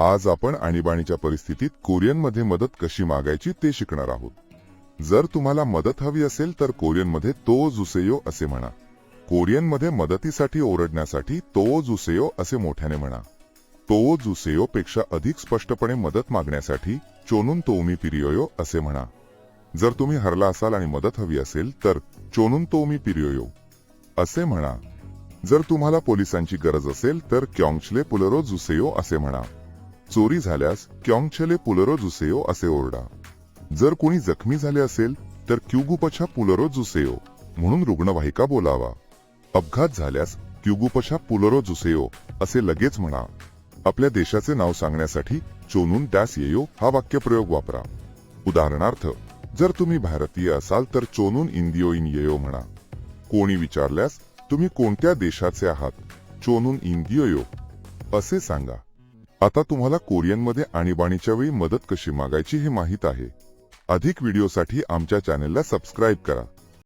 आज आपण आणीबाणीच्या परिस्थितीत कोरियनमध्ये मदत कशी मागायची ते शिकणार आहोत. जर तुम्हाला मदत हवी असेल तर कोरियनमध्ये तो जुसेयो असे म्हणा. कोरियनमध्ये मदतीसाठी ओरडण्यासाठी तो जुसेयो असे मोठ्याने म्हणा. तो जुसेयो पेक्षा अधिक स्पष्टपणे मदत मागण्यासाठी चोनून तोमी पिरियोयो असे म्हणा. जर तुम्ही हरला असाल आणि मदत हवी असेल तर चोनून तोमी पिरियोयो असे म्हणा. जर तुम्हाला पोलिसांची गरज असेल तर क्योंगचले पुलरो जुसेयो असे म्हणा. चोरी झाल्यास क्योंगचले पुलरो जुसेयो असे ओरडा. जर कोणी जखमी झाले असेल तर क्युगुपछा पुलरो जुसेयो म्हणून रुग्णवाहिका बोलावा. अपघात झाल्यास क्युगुपछा पुलरो जुसेयो असे लगेच म्हणा. आपल्या देशाचे नाव सांगण्यासाठी चोनून त्यास येयो हा वाक्यप्रयोग वापरा. उदाहरणार्थ जर तुम्ही भारतीय असाल तर चोनून इंदियोइन येयो म्हणा. कोणी विचारल्यास तुम्ही कोणत्या देशाचे आहात? चोनून इंदियोयो असे सांगा. आता तुम्हाला कोरियनमध्ये आणीबाणीच्या वेळी मदत कशी मागायची हे माहीत आहे. अधिक व्हिडिओसाठी आमच्या चॅनेलला सबस्क्राईब करा.